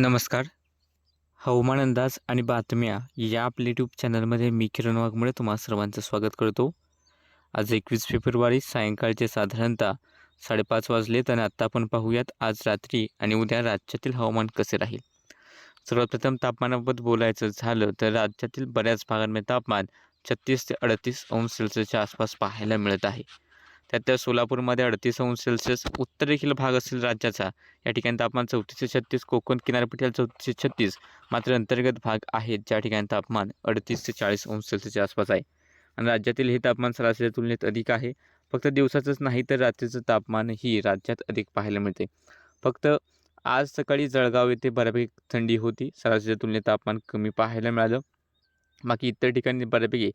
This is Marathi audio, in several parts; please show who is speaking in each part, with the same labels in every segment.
Speaker 1: नमस्कार. हवामान अंदाज आणि बातम्या या आपल्या यूट्यूब चॅनलमध्ये मी किरण वाघमुळे तुम्हा सर्वांचं स्वागत करतो. आज एकवीस फेब्रुवारी सायंकाळचे साधारणतः साडेपाच वाजले आणि आत्ता आपण पाहूयात आज रात्री आणि उद्या राज्यातील हवामान कसे राहील. सर्वात प्रथम तापमानाबाबत बोलायचं झालं तर राज्यातील बऱ्याच भागांमध्ये तापमान छत्तीस ते अडतीस अंश सेल्सिअसच्या आसपास पाहायला मिळत आहे. त्यात त्या सोलापूरमध्ये अडतीस अंश सेल्सिअस उत्तरेखील भाग असेल राज्याचा. या ठिकाणी तापमान चौतीसशे छत्तीस कोकण किनारपट्टीला चौतीसशे छत्तीस मात्र अंतर्गत भाग आहेत. ज्या ठिकाणी तापमान अडतीस ते चाळीस अंश सेल्सिअसच्या आसपास आहे. आणि राज्यातील हे तापमान सरासरीच्या तुलनेत अधिक आहे. फक्त दिवसाचंच नाही तर रात्रीचं तापमानही राज्यात अधिक पाहायला मिळते. फक्त आज सकाळी जळगाव येथे बऱ्यापैकी थंडी होती. सरासरीच्या तुलनेत तापमान कमी पाहायला मिळालं. बाकी इतर ठिकाणी बऱ्यापैकी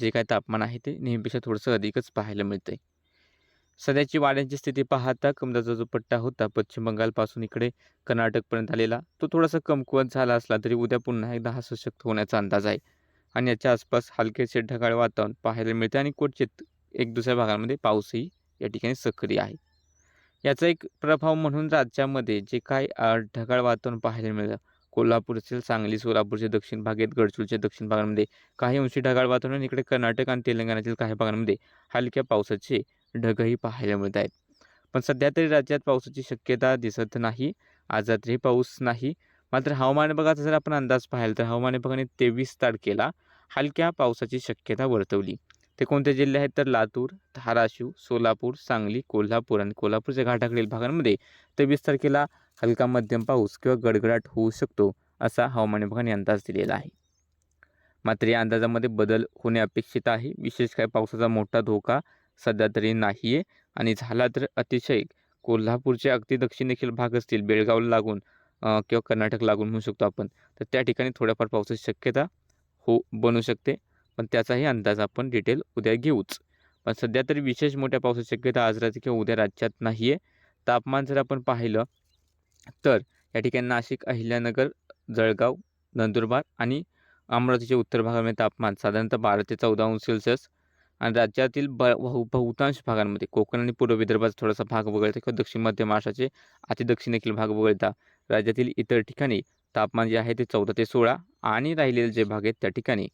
Speaker 1: जे काय तापमान आहे ते नेहमीपेक्षा थोडंसं अधिकच पाहायला मिळतं आहे सध्याची वाड्यांची स्थिती पाहता कमदाचा जो पट्टा होता पश्चिम बंगालपासून इकडे कर्नाटकपर्यंत आलेला तो थोडासा कमकुवत झाला असला तरी उद्या पुन्हा एकदा हा सशक्त होण्याचा अंदाज आहे. आणि याच्या आसपास हलकेसे ढगाळ वातावरण पाहायला मिळते आणि क्वचित एक दुसऱ्या भागांमध्ये पाऊसही या ठिकाणी सक्रिय आहे. याचा एक प्रभाव म्हणून राज्यामध्ये जे काय ढगाळ वातावरण पाहायला मिळतं कोल्हापूर असेल सांगली सोलापूरच्या दक्षिण भागेत गडचिरोलीच्या दक्षिण भागांमध्ये काही अंशी ढगाळ वातावरण इकडे कर्नाटक आणि तेलंगणातील काही भागांमध्ये हलक्या पावसाचे ढगही पाहायला मिळत आहेत पण सध्या तरी राज्यात पावसाची शक्यता दिसत नाही. आज रात्री पाऊस नाही. मात्र हवामान विभागाचा जर आपण अंदाज पाहिला तर हवामान विभागाने तेवीस तारखेला हलक्या पावसाची शक्यता वर्तवली. ते कोणते जिल्हे आहेत? तर लातूर धाराशिव सोलापूर सांगली कोल्हापूर आणि कोल्हापूरच्या घाटाकडील भागांमध्ये तेवीस तारखेला हलका मध्यम पाऊस किंवा गडगडाट होऊ शकतो असा हवामान विभागाने अंदाज दिलेला आहे. मात्र या अंदाजामध्ये बदल होणे अपेक्षित आहे. विशेष काय पावसाचा मोठा धोका सध्या तरी नाही आहे आणि झाला तर अतिशय कोल्हापूरचे अगदी दक्षिण देखील भाग असतील बेळगावला लागून किंवा कर्नाटक लागून म्हणू शकतो आपण. तर त्या ठिकाणी थोड्याफार पावसाची शक्यता हो बनू शकते. पण त्याचाही अंदाज आपण डिटेल उद्या घेऊच. पण सध्या तरी विशेष मोठ्या पावसाची शक्यता आज रात्री किंवा उद्या राज्यात नाही आहे तापमान जर आपण पाहिलं तर या ठिकाणी नाशिक अहिल्यानगर जळगाव नंदुरबार आणि अमरावतीच्या उत्तर भागामध्ये तापमान साधारणतः बारा ते चौदा अंश सेल्सिअस आणि राज्यातील ब बहु बहुतांश भागांमध्ये कोकण आणि पूर्व विदर्भाचा थोडासा भाग वगळता किंवा दक्षिण मध्य महाराष्ट्राचे अति दक्षिणेखील भाग वगळता राज्यातील इतर ठिकाणी तापमान जे आहे ते चौदा ते सोळा आणि राहिलेले जे भाग आहेत त्या ठिकाणी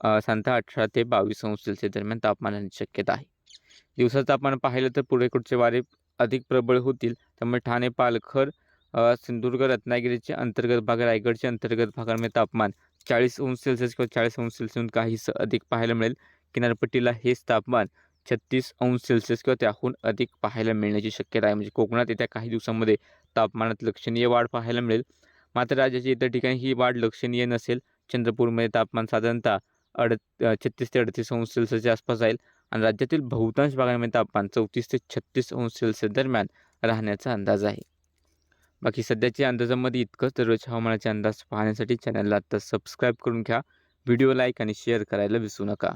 Speaker 1: साधारणतः अठरा ते बावीस अंश सेल्सिअस दरम्यान तापमानाची शक्यता आहे. दिवसाचं तापमान पाहिलं तर पूर्वेकडचे वारे अधिक प्रबळ होतील त्यामुळे ठाणे पालघर सिंधुदुर्ग रत्नागिरीचे अंतर्गत भाग रायगडच्या अंतर्गत भागांमध्ये तापमान चाळीस अंश सेल्सिअस किंवा चाळीस अंश सेल्सिअस काहीसं अधिक पाहायला मिळेल. किनारपट्टीला हेच तापमान छत्तीस अंश सेल्सिअस किंवा त्याहून अधिक पाहायला मिळण्याची शक्यता आहे. म्हणजे कोकणात येत्या काही दिवसांमध्ये तापमानात लक्षणीय वाढ पाहायला मिळेल. मात्र राज्याच्या इतर ठिकाणी ही वाढ लक्षणीय नसेल. चंद्रपूरमध्ये तापमान साधारणतः अड छत्तीस ते अडतीस अंश सेल्सिअसच्या आसपास जाईल आणि राज्यातील बहुतांश भागांमध्ये तापमान चौतीस ते छत्तीस अंश सेल्सिअस दरम्यान राहण्याचा अंदाज आहे. बाकी सध्याच्या अंदाजामध्ये इतकंच. दररोज हवामानाचे अंदाज पाहण्यासाठी चॅनलला आत्ता सबस्क्राईब करून घ्या. व्हिडिओ लाईक आणि शेअर करायला विसरू नका.